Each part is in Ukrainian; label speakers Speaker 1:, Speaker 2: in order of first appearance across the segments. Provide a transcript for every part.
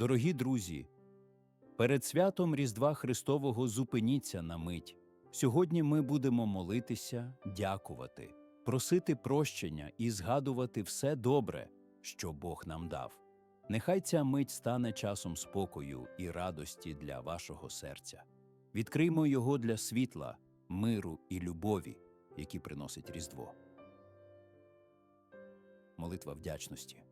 Speaker 1: Дорогі друзі, перед святом Різдва Христового зупиніться на мить. Сьогодні ми будемо молитися, дякувати, просити прощення і згадувати все добре, що Бог нам дав. Нехай ця мить стане часом спокою і радості для вашого серця. Відкриймо його для світла, миру і любові, які приносить Різдво. Молитва вдячності.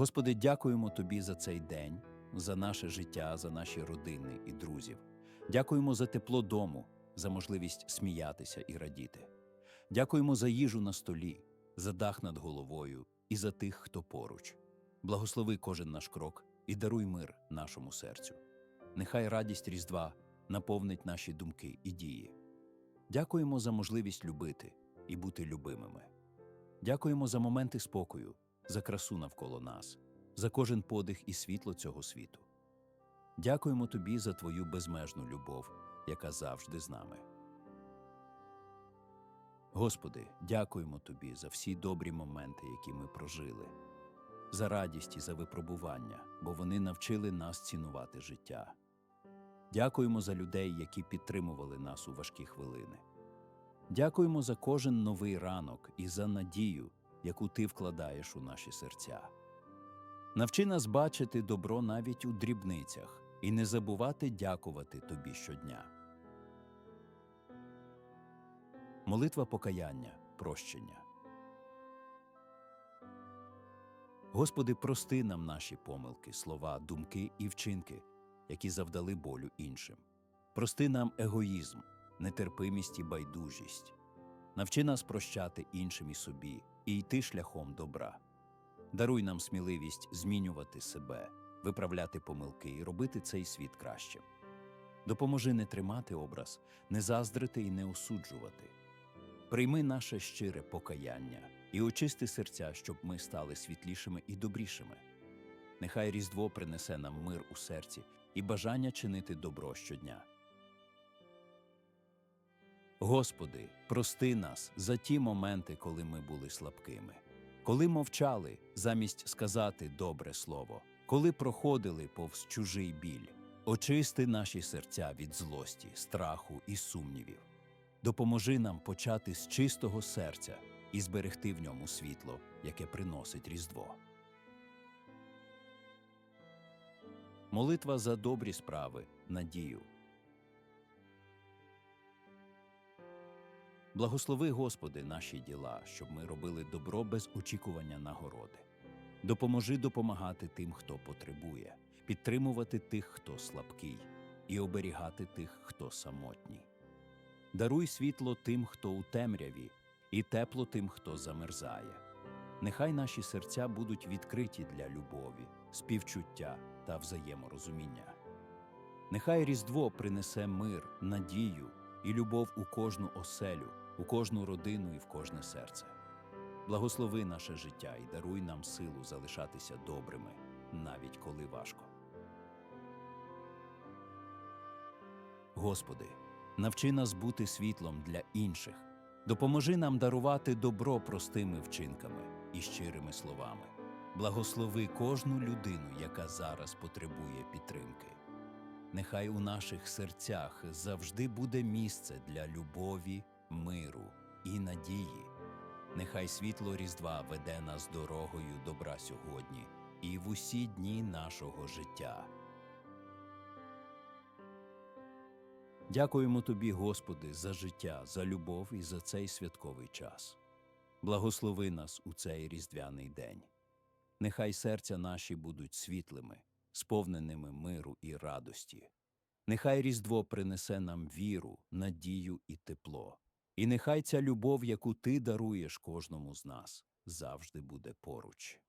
Speaker 1: Господи, дякуємо Тобі за цей день, за наше життя, за наші родини і друзів. Дякуємо за тепло дому, за можливість сміятися і радіти. Дякуємо за їжу на столі, за дах над головою і за тих, хто поруч. Благослови кожен наш крок і даруй мир нашому серцю. Нехай радість Різдва наповнить наші думки і дії. Дякуємо за можливість любити і бути любимими. Дякуємо за моменти спокою, за красу навколо нас, за кожен подих і світло цього світу. Дякуємо тобі за твою безмежну любов, яка завжди з нами. Господи, дякуємо тобі за всі добрі моменти, які ми прожили, за радість і за випробування, бо вони навчили нас цінувати життя. Дякуємо за людей, які підтримували нас у важкі хвилини. Дякуємо за кожен новий ранок і за надію, яку ти вкладаєш у наші серця. Навчи нас бачити добро навіть у дрібницях і не забувати дякувати тобі щодня. Молитва покаяння, прощення. Господи, прости нам наші помилки, слова, думки і вчинки, які завдали болю іншим. Прости нам егоїзм, нетерпимість і байдужість. Навчи нас прощати іншим і собі і йти шляхом добра. Даруй нам сміливість змінювати себе, виправляти помилки і робити цей світ кращим. Допоможи не тримати образ, не заздрити і не осуджувати. Прийми наше щире покаяння і очисти серця, щоб ми стали світлішими і добрішими. Нехай Різдво принесе нам мир у серці і бажання чинити добро щодня. Господи, прости нас за ті моменти, коли ми були слабкими, коли мовчали замість сказати добре слово, коли проходили повз чужий біль. Очисти наші серця від злості, страху і сумнівів. Допоможи нам почати з чистого серця і зберегти в ньому світло, яке приносить Різдво. Молитва за добрі справи, надію. Благослови, Господи, наші діла, щоб ми робили добро без очікування нагороди. Допоможи допомагати тим, хто потребує, підтримувати тих, хто слабкий, і оберігати тих, хто самотній. Даруй світло тим, хто у темряві, і тепло тим, хто замерзає. Нехай наші серця будуть відкриті для любові, співчуття та взаєморозуміння. Нехай Різдво принесе мир, надію і любов у кожну оселю, у кожну родину і в кожне серце. Благослови наше життя і даруй нам силу залишатися добрими, навіть коли важко. Господи, навчи нас бути світлом для інших, допоможи нам дарувати добро простими вчинками і щирими словами. Благослови кожну людину, яка зараз потребує підтримки. Нехай у наших серцях завжди буде місце для любові, миру і надії. Нехай світло Різдва веде нас дорогою добра сьогодні і в усі дні нашого життя. Дякуємо Тобі, Господи, за життя, за любов і за цей святковий час. Благослови нас у цей різдвяний день. Нехай серця наші будуть світлими, сповненими миру і радості. Нехай Різдво принесе нам віру, надію і тепло. І нехай ця любов, яку ти даруєш кожному з нас, завжди буде поруч.